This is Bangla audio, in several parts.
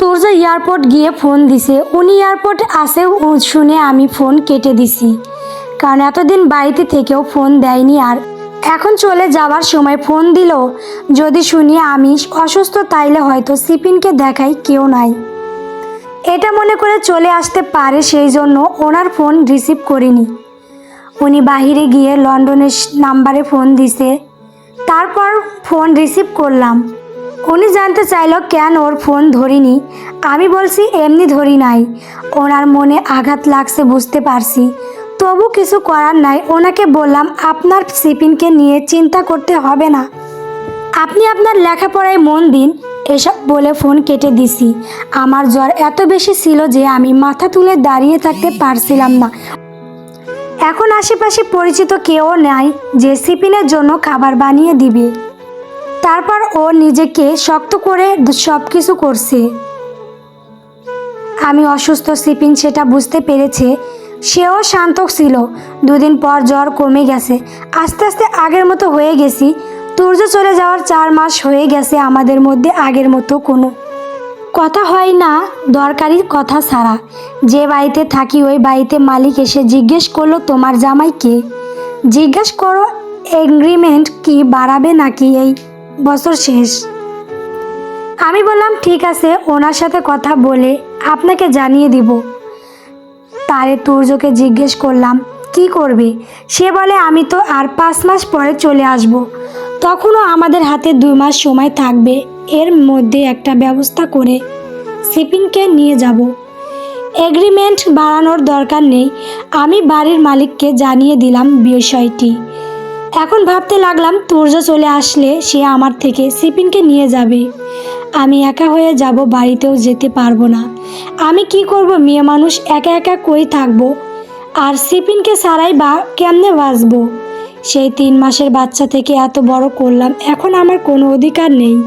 তুর্য এয়ারপোর্ট গিয়ে ফোন দিছে, উনি এয়ারপোর্টে আসে শুনে আমি ফোন কেটে দিছি। কারণ এতদিন বাড়িতে থেকেও ফোন দেয়নি আর এখন চলে যাওয়ার সময় ফোন দিল। যদি শুনি আমি অসুস্থ, তাইলে হয়তো সিপিনকে দেখাই কেউ নাই। এটা মনে করে চলে আসতে পারে সেই জন্য ওনার ফোন রিসিভ করিনি। উনি বাহিরে গিয়ে লন্ডনের নাম্বারে ফোন দিছে। তারপর ফোন রিসিভ করলাম। উনি জানতে চাইলো, কেন ওর ফোন ধরিনি? আমি বলছি, এমনি ধরি নাই। ওনার মনে আঘাত লাগছে, বুঝতে পারছি। তবু কিছু করার নাই। ওনাকে বললাম, আপনার সিপিনকে নিয়ে চিন্তা করতে হবে না। আপনি আপনার লেখাপড়ায় মন দিন। এসব বলে ফোন কেটে দিছি। আমার জ্বর এত বেশি ছিল যে আমি মাথা তুলে দাঁড়িয়ে থাকতে পারছিলাম না। এখন আশেপাশে পরিচিত কেউ নাই যে সিপিনের জন্য খাবার বানিয়ে দিবে। তারপর ও নিজেকে শক্ত করে সব কিছু করছে। আমি অসুস্থ সিপিন সেটা বুঝতে পেরেছে। সেও শান্ত ছিল। দুদিন পর জ্বর কমে গেছে। আস্তে আস্তে আগের মতো হয়ে গেছি। তুর্য চলে যাওয়ার চার মাস হয়ে গেছে আমাদের মধ্যে আগের মতো কোনো কথা হয় না দরকারি কথা ছাড়া। যে বাড়িতে থাকি, ওই বাড়িতে মালিক এসে জিজ্ঞেস করল, তোমার জামাই কে? জিজ্ঞেস করো, এগ্রিমেন্ট কি বাড়াবে নাকি এই বছর শেষ। আমি বললাম, ঠিক আছে, ওনার সাথে কথা বলে আপনাকে জানিয়ে দিব। তারে তুর্যকে জিজ্ঞেস করলাম, কি করবে? সে বলে, আমি তো আর পাঁচ মাস পরে চলে আসব। তখনও আমাদের হাতে দুই মাস সময় থাকবে। এর মধ্যে একটা ব্যবস্থা করে শিপিংকে নিয়ে যাব। এগ্রিমেন্ট বাড়ানোর দরকার নেই। আমি বাড়ির মালিককে জানিয়ে দিলাম বিষয়টি। এখন ভাবতে লাগলাম তুর্য চলে আসলে সে আমার থেকে সিপিনকে নিয়ে যাবে। আমি একা হয়ে যাব, বাড়িতেও যেতে পারব না। আমি কি করব? মেয়ে মানুষ একা একা কই থাকব? আর সিপিনকে ছাড়াই বা কেমনে বাঁচবো? সেই তিন মাসের বাচ্চা থেকে এত বড় করলাম, এখন আমার কোনো অধিকার নেই।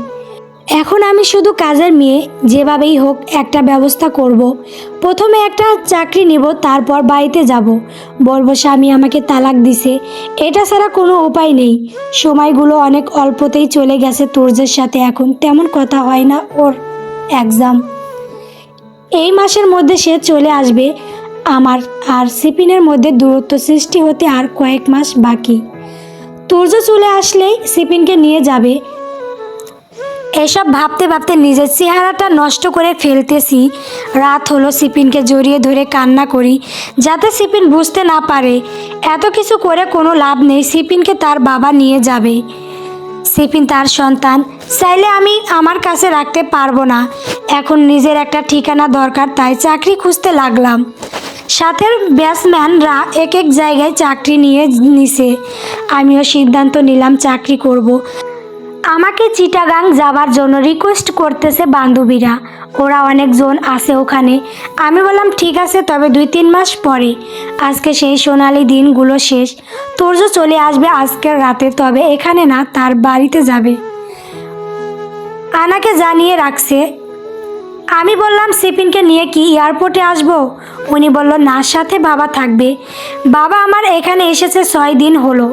এখন আমি শুধু কাজের মেয়ে, যেভাবেই হোক একটা ব্যবস্থা করব। প্রথমে একটা চাকরি নিব, তারপর বাড়িতে যাব। বলব, স্বামী আমাকে তালাক দিছে। এটা ছাড়া কোনো উপায় নেই। সময়গুলো অনেক অল্পতেই চলে গেছে তুর্যের সাথে এখন। তেমন কথা হয় না ওর এক্সাম এই মাসের মধ্যে সে চলে আসবে। আমার আর সিপিনের মধ্যে দূরত্ব সৃষ্টি হতে আর কয়েক মাস বাকি। তুর্য চলে আসলেই সিপিনকে নিয়ে যাবে। এসব ভাবতে ভাবতে নিজের চেহারাটা নষ্ট করে ফেলতেছি। রাত হলো, সিপিনকে জড়িয়ে ধরে কান্না করি, যাতে সিপিন বুঝতে না পারে। এত কিছু করে কোনো লাভ নেই, সিপিনকে তার বাবা নিয়ে যাবে। সিপিন তার সন্তান, চাইলে আমি আমার কাছে রাখতে পারব না। এখন নিজের একটা ঠিকানা দরকার, তাই চাকরি খুঁজতে লাগলাম। সাথের ব্যাটসম্যানরা এক এক জায়গায় চাকরি নিয়ে নিছে। আমিও সিদ্ধান্ত নিলাম চাকরি করব। আমাকে চিটাগাং যাবার জন্য রিকোয়েস্ট করতেছে বান্ধবীরা। ওরা অনেকজন আছে ওখানে। আমি বললাম, ঠিক আছে, তবে দুই তিন মাস পরে। আজকে সেই সোনালি দিনগুলো শেষ। তোর্য চলে আসবে আজকের রাতে, তবে এখানে না, তার বাড়িতে যাবে। আনাকে জানিয়ে রাখছে, আমি বললাম, সিপিনকে নিয়ে কি এয়ারপোর্টে আসব? উনি বলল না সাথে বাবা থাকবে। বাবা আমার এখানে এসেছে ছয় দিন হলো।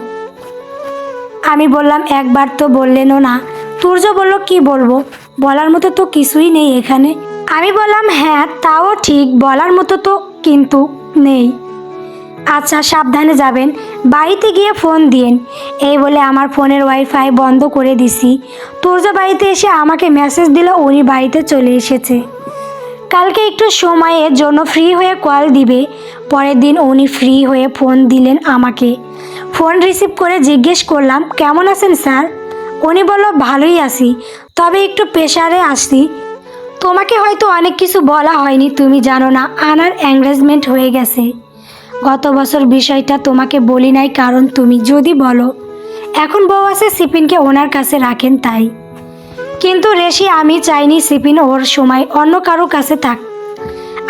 আমি বললাম, একবার তো বললেনও না। তুর্য বলল, কি বলব? বলার মতো তো কিছুই নেই এখানে। আমি বললাম হ্যাঁ তাও ঠিক, বলার মতো তো কিন্তু নেই। আচ্ছা সাবধানে যাবেন, বাড়িতে গিয়ে ফোন দিয়েন। এই বলে আমার ফোনের ওয়াইফাই বন্ধ করে দিছি। তুর্য বাড়িতে এসে আমাকে মেসেজ দিল, উনি বাড়িতে চলে এসেছে। কালকে একটু সময়ের জন্য ফ্রি হয়ে কল দিবে। পরের দিন উনি ফ্রি হয়ে ফোন দিলেন আমাকে। ফোন রিসিভ করে জিজ্ঞেস করলাম, কেমন আছেন স্যার? উনি বলল, ভালোই আছি, তবে একটু প্রেশারে আসছি তোমাকে হয়তো অনেক কিছু বলা হয়নি, তুমি জানো না, আনার এঙ্গেজমেন্ট হয়ে গেছে। গত বছর বিষয়টা তোমাকে বলি নাই, কারণ তুমি যদি বলো, এখন বউ আছে সিপিনকে ওনার কাছে রাখেন তাই। কিন্তু রেশি, আমি চাইনি সিপিন ওর সময় অন্য কারও কাছে থাক।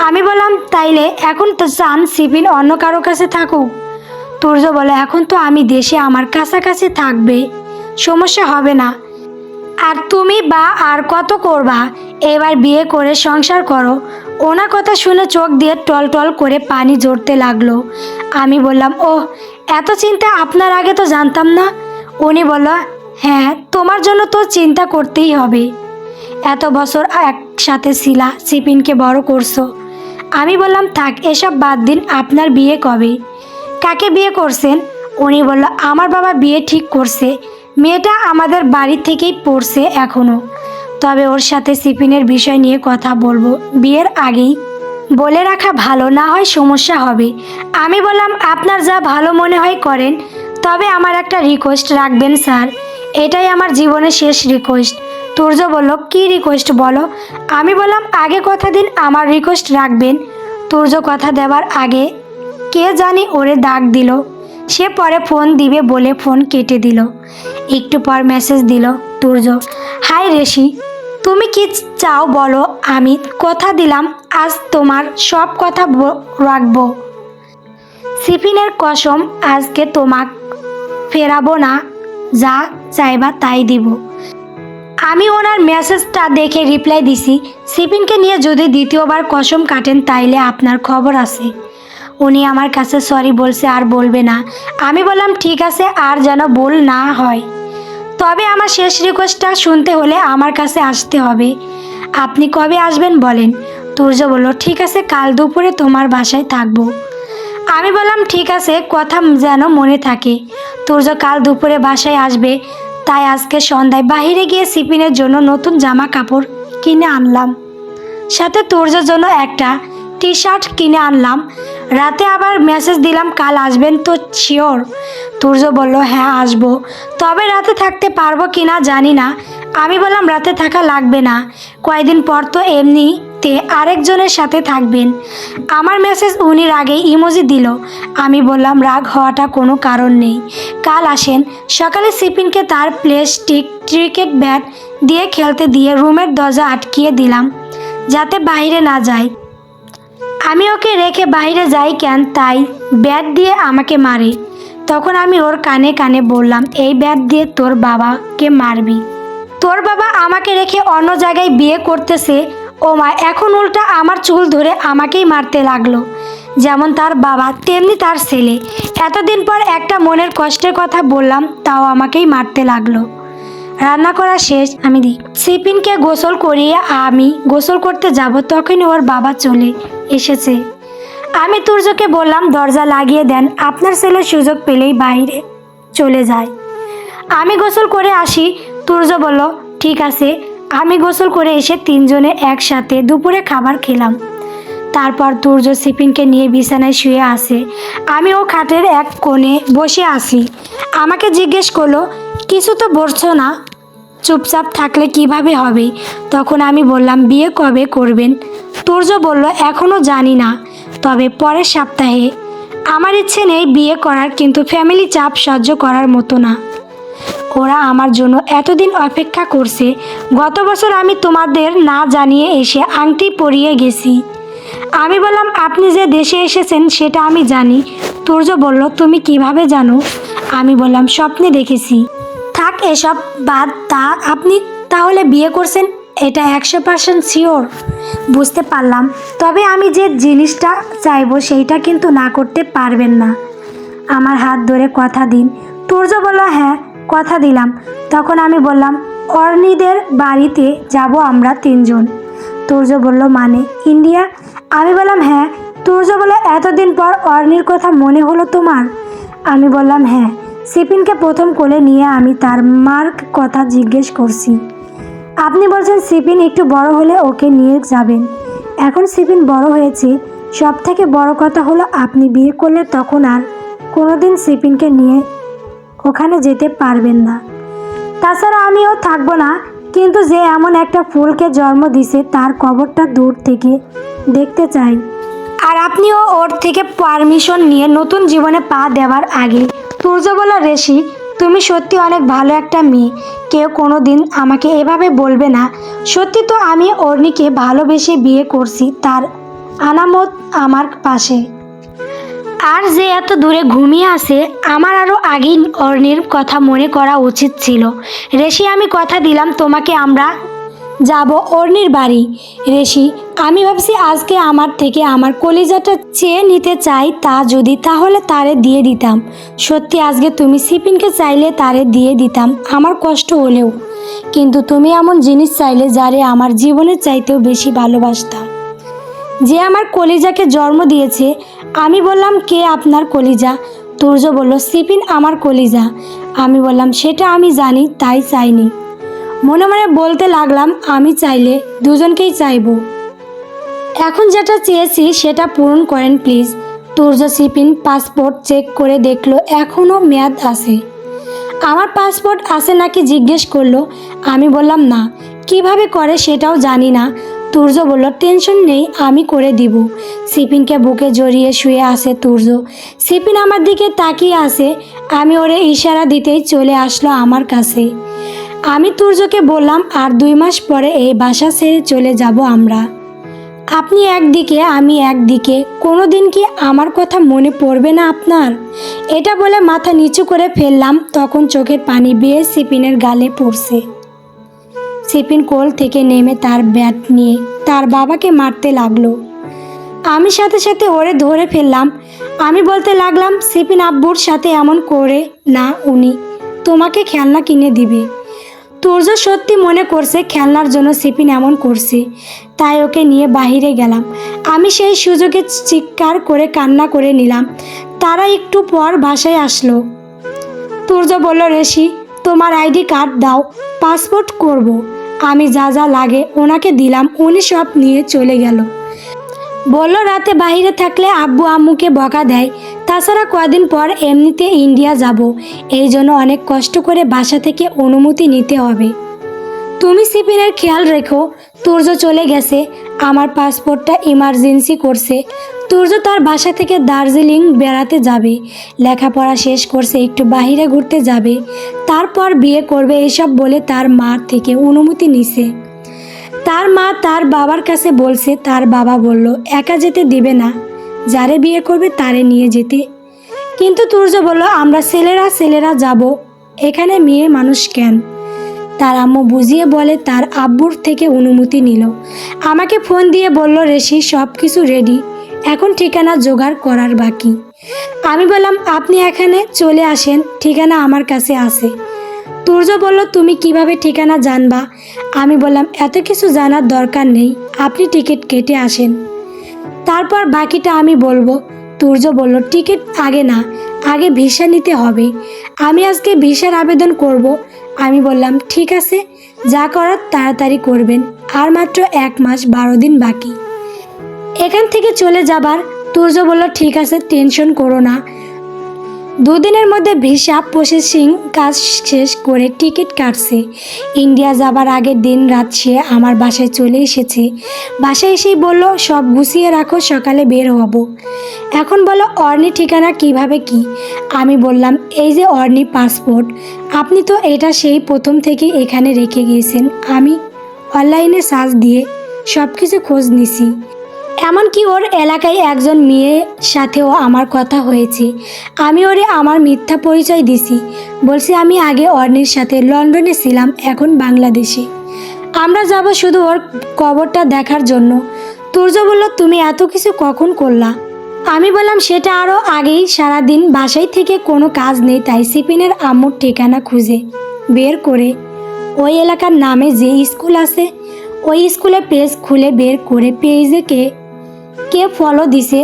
আমি বললাম, তাইলে এখন তো চান সিপিন অন্য কারও কাছে থাকুক। তুর্য বলে, এখন তো আমি দেশে আমার কাছাকাছি থাকবে, সমস্যা হবে না। আর তুমি বা আর কত করবা? এবার বিয়ে করে সংসার করো। ওনার কথা শুনে চোখ দিয়ে টল টল করে পানি জড়তে লাগল। আমি বললাম ও এত চিন্তা আপনার আগে তো জানতাম না? উনি বলল হ্যাঁ তোমার জন্য তো চিন্তা করতেই হবে। এত বছর একসাথে ছিলা সিপিনকে বড় করছ। আমি বললাম, থাক, এসব বাদ দিন, আপনার বিয়ে কবে? কাকে বিয়ে করছেন? উনি বলল, আমার বাবা বিয়ে ঠিক করছে। মেয়েটা আমাদের বাড়ি থেকেই পড়ছে এখনও তবে ওর সাথে সিপিনের বিষয় নিয়ে কথা বলব বিয়ের আগেই। বলে রাখা ভালো, না হয় সমস্যা হবে। আমি বললাম, আপনার যা ভালো মনে হয় করেন। তবে আমার একটা রিকোয়েস্ট রাখবেন, স্যার। এটাই আমার জীবনের শেষ রিকোয়েস্ট তুর্য বলল, কি রিকোয়েস্ট বলো? আমি বললাম, আগে কথা দিন, আমার রিকোয়েস্ট রাখবেন। তুর্য কথা দেওয়ার আগে কে জানি ওরে ডাক দিল। সে পরে ফোন দিবে বলে ফোন কেটে দিল। একটু পর মেসেজ দিল তুর্য হাই রেশি তুমি কি চাও বলো? আমি কথা দিলাম, আজ তোমার সব কথা রাখব। সিফিনের কসম, আজকে তোমাক ফেরাবো না, যা চাইবা তাই দিব। আমি ওনার মেসেজটা দেখে রিপ্লাই দিছি। সিপিনকে নিয়ে যদি দ্বিতীয়বার কসম কাটেন, তাইলে আপনার খবর আছে। উনি আমার কাছে সরি বলছে, আর বলবে না। আমি বললাম, ঠিক আছে, আর যেন বল না হয়। তবে আমার শেষ রিকোয়েস্টটা শুনতে হলে আমার কাছে আসতে হবে। আপনি কবে আসবেন বলেন? তুর্য বলল, ঠিক আছে, কাল দুপুরে তোমার বাসায় থাকব। আমি বললাম, ঠিক আছে, কথা যেন মনে থাকে। তুর্য কাল দুপুরে বাসায় আসবে, তাই আজকে সন্ধ্যায় বাইরে গিয়ে সিপিনের জন্য নতুন জামা কাপড় কিনে আনলাম। সাথে তুর্যের জন্য একটা টি শার্ট কিনে আনলাম। রাতে আবার মেসেজ দিলাম, কাল আসবেন তো? শিওর তুর্য বলল হ্যাঁ আসব। তবে রাতে থাকতে পারব কি না জানি না। আমি বললাম, রাতে থাকা লাগবে না। কয়েকদিন পর তো এমনিতে আরেকজনের সাথে থাকবেন। আমার মেসেজ উনি রাগে ইমোজি দিল। আমি বললাম, রাগ হওয়াটা কোনো কারণ নেই। কাল আসেন। সকালে সিপিনকে তার প্লেস্টিক ক্রিকেট ব্যাট দিয়ে খেলতে দিয়ে রুমের দরজা আটকিয়ে দিলাম, যাতে বাইরে না যায়। আমি ওকে রেখে বাইরে যাই কেন? তাই ব্যাট দিয়ে আমাকে মারে। তখন আমি ওর কানে কানে বললাম, এই ব্যাট দিয়ে তোর বাবাকে মারবি। তোর বাবা আমাকে রেখে অন্য জায়গায় বিয়ে করতেছে। ও মা, এখন উল্টা আমার চুল ধরে আমাকেই মারতে লাগল। যেমন তার বাবা, তেমনি তার ছেলে। এতদিন পর একটা মনের কষ্টের কথা বললাম, তাও আমাকেই মারতে লাগল। রান্না করা শেষ, আমি দিই সিপিনকে গোসল করিয়ে আমি গোসল করতে যাব, তখনই ওর বাবা চলে এসেছে। আমি তুর্যকে বললাম, দরজা লাগিয়ে দেন, আপনার ছেলে সুযোগ পেলেই বাইরে চলে যায়। আমি গোসল করে আসি, তুর্য বলল, ঠিক আছে। আমি গোসল করে এসে তিনজনে একসাথে দুপুরে খাবার খেলাম। তারপর তুর্য সিপিনকে নিয়ে বিছানায় শুয়ে আসে আমি ও খাটের এক কোণে বসে আসি আমাকে জিজ্ঞেস করল, কিছু তো বলছো না? চুপচাপ থাকলে কীভাবে হবে? তখন আমি বললাম, বিয়ে কবে করবেন? তুর্য বলল এখনও জানি না, তবে পরের সপ্তাহে। আমার ইচ্ছে নেই বিয়ে করার, কিন্তু ফ্যামিলি চাপ সহ্য করার মতো না। ওরা আমার জন্য এতদিন অপেক্ষা করছে। গত বছর আমি তোমাদের না জানিয়ে এসে আংটি পরিয়ে গেছি। আমি বললাম, আপনি যে দেশে এসেছেন, সেটা আমি জানি। তুর্য বলল, তুমি কীভাবে জানো? আমি বললাম, স্বপ্নে দেখেছি। এসব বাদ তা আপনি তাহলে বিয়ে করছেন, এটা একশো পার্সেন্ট শিওর বুঝতে পারলাম। তবে আমি যে জিনিসটা চাইব, সেইটা কিন্তু না করতে পারবেন না। আমার হাত ধরে কথা দিন। তুর্য বলল হ্যাঁ কথা দিলাম। তখন আমি বললাম অর্নিদের বাড়িতে যাব আমরা তিনজন। তুর্য বলল মানে ইন্ডিয়া? আমি বললাম হ্যাঁ। তুর্য বলে এতদিন পর অর্নির কথা মনে হলো তোমার? আমি বললাম হ্যাঁ। সিপিনকে প্রথম কোলে নিয়ে আমি তার মার কথা জিজ্ঞেস করছি। আপনি বলছেন সিপিন একটু বড় হলে ওকে নিয়ে যাবেন। এখন সিপিন বড় হয়েছে। সব থেকে বড় কথা হলো আপনি বিয়ে করলে তখন আর কোনোদিন সিপিনকে নিয়ে ওখানে যেতে পারবেন না। তাছাড়া আমিও থাকব না, কিন্তু যে এমন একটা ফুলকে জন্ম দিছে তার কবরটা দূর থেকে দেখতে চাই। আর আপনিও ওর থেকে পারমিশন নিয়ে নতুন জীবনে পা দেওয়ার আগে সূর্য বলা রেশি তুমি সত্যি অনেক ভালো একটা মেয়ে। কেউ কোনো দিন আমাকে এভাবে বলবে না। সত্যি তো আমি অর্ণিকে ভালোবেসে বিয়ে করছি তার আনামত আমার পাশে। আর যে এত দূরে ঘুমিয়ে আছে, আমার আরও আগেই অর্ণির কথা মনে করা উচিত ছিল। রেশি আমি কথা দিলাম, তোমাকে আমরা যাব অর্নির বাড়ি। রেশি আমি ভাবছি আজকে আমার থেকে আমার কলিজাটা চেয়ে নিতে চাই, তা যদি তাহলে তারে দিয়ে দিতাম। সত্যি আজকে তুমি সিপিনকে চাইলে তারে দিয়ে দিতাম, আমার কষ্ট হলেও। কিন্তু তুমি এমন জিনিস চাইলে যারে আমার জীবনের চাইতেও বেশি ভালোবাসতাম যে আমার কলিজাকে জন্ম দিয়েছে, আমি বললাম, কে আপনার কলিজা? তুর্য বলল সিপিন আমার কলিজা। আমি বললাম, সেটা আমি জানি, তাই চাইনি। মনে মনে বলতে লাগলাম, আমি চাইলে দুজনকেই চাইব। এখন যেটা চেয়েছি সেটা পূরণ করেন প্লিজ তুর্য সিপিন পাসপোর্ট চেক করে দেখল এখনও মেয়াদ আছে। আমার পাসপোর্ট আছে নাকি জিজ্ঞেস করল, আমি বললাম, না। কীভাবে করে সেটাও জানি না। তুর্য বলল, টেনশন নেই, আমি করে দিব। সিপিনকে বুকে জড়িয়ে শুয়ে আসে তুর্য সিপিন আমার দিকে তাকিয়ে আসে আমি ওরে ইশারা দিতেই চলে আসলো আমার কাছে। আমি তুর্যকে বললাম, আর দুই মাস পরে এই বাসা ছেড়ে চলে যাব আমরা। আপনি একদিকে, আমি একদিকে। কোনো দিন কি আমার কথা মনে পড়বে না আপনার? এটা বলে মাথা নিচু করে ফেললাম, তখন চোখের পানি বেয়ে সিপিনের গালে পড়ছে। সিপিন কোল থেকে নেমে তার ব্যাট নিয়ে তার বাবাকে মারতে লাগল। আমি সাথে সাথে ওরে ধরে ফেললাম। আমি বলতে লাগলাম, সিপিন আব্বুর সাথে এমন করে না উনি। তোমাকে খেলনা কিনে দিবে। তুর্য সত্যি মনে করছে খেলনার জন্য সিপিন এমন করছে, তাই ওকে নিয়ে বাহিরে গেলাম। আমি সেই সুযোগে চিৎকার করে কান্না করে নিলাম। তারা একটু পর বাসায় আসলো। তুর্য বলল, রেশি, তোমার আইডি কার্ড দাও, পাসপোর্ট করব। আমি যা যা লাগে ওনাকে দিলাম, উনি সব নিয়ে চলে গেল। বলল, রাতে বাইরে থাকলে আব্বু আম্মুকে বকা দেয় তাছাড়া কদিন পর এমনিতে ইন্ডিয়া যাব। এই জন্য অনেক কষ্ট করে বাসা থেকে অনুমতি নিতে হবে। তুমি সিপিনের খেয়াল রেখো, তুর্য চলে গেছে, আমার পাসপোর্টটা ইমার্জেন্সি করছে। তুর্য তার বাসা থেকে দার্জিলিং বেড়াতে যাবে, লেখাপড়া শেষ করছে, একটু বাইরে ঘুরতে যাবে। তারপর বিয়ে করবে, এসব বলে তার মার থেকে অনুমতি নিছে। তার মা তার বাবার কাছে বলছে, তার বাবা বলল, একা যেতে দিবে না। যারে বিয়ে করবে তারে নিয়ে যেতে। কিন্তু তুর্য বলল, আমরা ছেলেরা ছেলেরা যাব। এখানে মেয়ে মানুষ কেন? তার আম্মু বুঝিয়ে বলে, তার আব্বুর থেকে অনুমতি নিল। আমাকে ফোন দিয়ে বলল রেশি সব কিছু রেডি এখন ঠিকানা জোগাড় করার বাকি। আমি বললাম, আপনি এখানে চলে আসেন, ঠিকানা আমার কাছে আছে। তুর্য বলল, তুমি কীভাবে ঠিকানা জানবা? আমি বললাম, এত কিছু জানার দরকার নেই। আপনি টিকিট কেটে আসেন। তারপর বাকিটা আমি বলব। তুর্য বলল, টিকিট আগে না, আগে ভিসা নিতে হবে। আমি আজকে ভিসার আবেদন করব। আমি বললাম, ঠিক আছে, যা করার তাড়াতাড়ি করবেন। আর মাত্র এক মাস, বারো দিন বাকি। এখান থেকে চলে যাবার, তুর্য বলল, ঠিক আছে, টেনশন করো না। দুদিনের মধ্যে ভিসা প্রসেসিং কাজ শেষ করে টিকিট কাটছে। ইন্ডিয়া যাবার আগের দিন রাত সে আমার বাসায় চলে এসেছে। বাসায় এসেই বলল, সব গুছিয়ে রাখো, সকালে বের হব। এখন বলো অর্নি ঠিকানা কীভাবে কি? আমি বললাম, এই যে অর্নি পাসপোর্ট, আপনি তো এটা সেই প্রথম থেকে এখানে রেখে গিয়েছেন। আমি অনলাইনে সার্চ দিয়ে সব কিছু খোঁজ নিছি। এমনকি ওর এলাকায় একজন মেয়ের সাথেও আমার কথা হয়েছে। আমি ওরে আমার মিথ্যা পরিচয় দিছি। বলছি আমি আগে অর্নির সাথে লন্ডনে ছিলাম, এখন বাংলাদেশে। আমরা যাব শুধু ওর কবরটা দেখার জন্য। তুর্য বলল, তুমি এত কিছু কখন করলা? আমি বললাম, সেটা আরও আগেই। সারাদিন বাসায় থেকে কোনো কাজ নেই, তাই সিপিনের আম্মুর ঠিকানা খুঁজে বের করে ওই এলাকার নামে যে স্কুল আছে, ওই স্কুলে পেজ খুলে বের করে পেজে কে ফলো দিছে?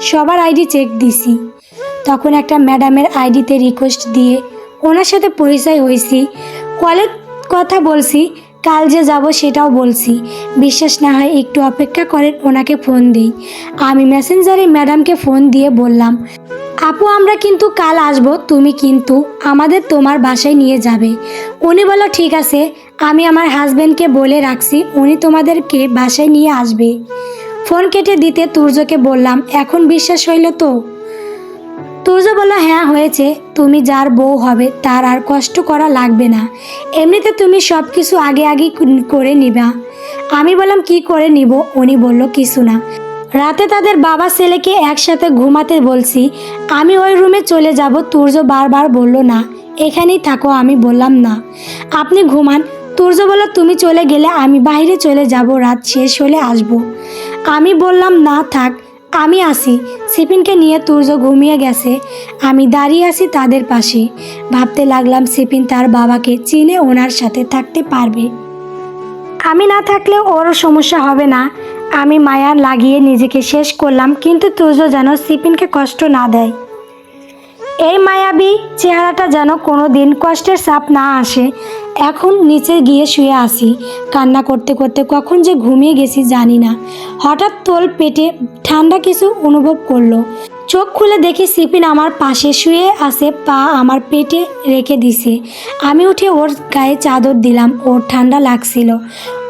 সবার আইডি চেক দিছি। তখন একটা ম্যাডামের আইডিতে রিকোয়েস্ট দিয়ে ওনার সাথে পরিচয় হয়েছি। কলের কথা বলছি, কাল যে যাব সেটাও বলছি। বিশ্বাস না হয় একটু অপেক্ষা করেন, ওনাকে ফোন দিই। আমি মেসেঞ্জারে ম্যাডামকে ফোন দিয়ে বললাম, আপু, আমরা কিন্তু কাল আসব, তুমি কিন্তু আমাদের তোমার বাসায় নিয়ে যাবে। উনি বলল, ঠিক আছে, আমি আমার হাজব্যান্ডকে বলে রাখছি, উনি তোমাদেরকে বাসায় নিয়ে আসবে। ফোন কেটে দিতে তুর্যকে বললাম, এখন বিশ্বাস হইল তো? তুর্য বলল হ্যাঁ হয়েছে। তুমি যার বউ হবে, তার আর কষ্ট করা লাগবে না। এমনিতে তুমি সব কিছু আগে আগে করে নিবা। আমি বললাম, কি করে নিব? উনি বলল, কিছু না। রাতে তাদের বাবা ছেলেকে একসাথে ঘুমাতে বলছি। আমি ওই রুমে চলে যাব। তুর্য বারবার বলল, না, এখানেই থাকো। আমি বললাম, না। আপনি ঘুমান। তুর্য বলল, তুমি চলে গেলে আমি বাইরে চলে যাব। রাত শেষ হলে আসব। আমি বললাম, না, থাক, আমি আসি। সিপিনকে নিয়ে তুর্য ঘুমিয়ে গেছে। আমি দাঁড়িয়ে আছি তাদের পাশে। ভাবতে লাগলাম সিপিন তার বাবাকে চিনে ওনার সাথে থাকতে পারবে। আমি না থাকলে ওরও সমস্যা হবে না। আমি মায়া লাগিয়ে নিজেকে শেষ করলাম, কিন্তু তুর্য যেন সিপিনকে কষ্ট না দেয়। এই মায়াবী চেহারাটা যেন কোনো দিন কষ্টের চাপ না আসে। এখন নিচে গিয়ে শুয়ে আসি। কান্না করতে করতে কখন যে ঘুমিয়ে গেছি জানি না। হঠাৎ তোল পেটে ঠান্ডা কিছু অনুভব করল। চোখ খুলে দেখি সিপিন আমার পাশে শুয়ে আছে, পা আমার পেটে রেখে দিছে। আমি উঠে ওর গায়ে চাদর দিলাম, ওর ঠান্ডা লাগছিল।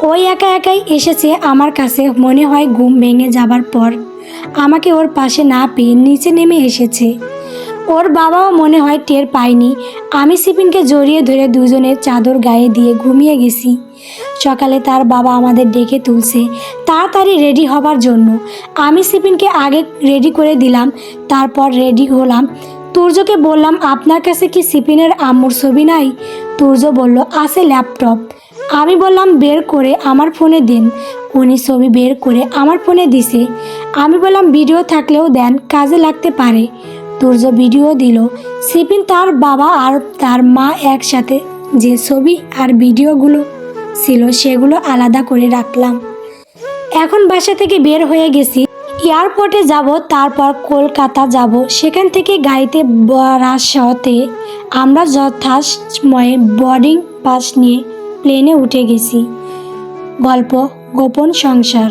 ওই একা একাই এসেছে আমার কাছে, মনে হয় ঘুম ভেঙে যাবার পর। আমাকে ওর পাশে না পেয়ে নিচে নেমে এসেছে। ওর বাবাও মনে হয় টের পায়নি। আমি সিপিনকে জড়িয়ে ধরে দুজনের চাদর গায়ে দিয়ে ঘুমিয়ে গেছি। সকালে তার বাবা আমাদের ডেকে তুলছে। তাড়াতাড়ি রেডি হবার জন্য। আমি সিপিনকে আগে রেডি করে দিলাম, তারপর রেডি হলাম। তুর্যকে বললাম, আপনার কাছে কি সিপিনের আম্মুর ছবি নাই? তুর্য বলল, আছে ল্যাপটপ। আমি বললাম, বের করে আমার ফোনে দিন। উনি ছবি বের করে আমার ফোনে দিছে। আমি বললাম, ভিডিও থাকলেও দেন, কাজে লাগতে পারে। তুর্য ভিডিও দিল। সিপিন তার বাবা আর তার মা একসাথে যে ছবি আর ভিডিওগুলো ছিল সেগুলো আলাদা করে রাখলাম। এখন বাসা থেকে বের হয়ে গেছি। এয়ারপোর্টে যাব, তারপর কলকাতা যাব। সেখান থেকে গাড়িতে বারাসতে আমরা যথাসময়ে বোর্ডিং পাস নিয়ে প্লেনে উঠে গেছি। গল্প, গোপন সংসার।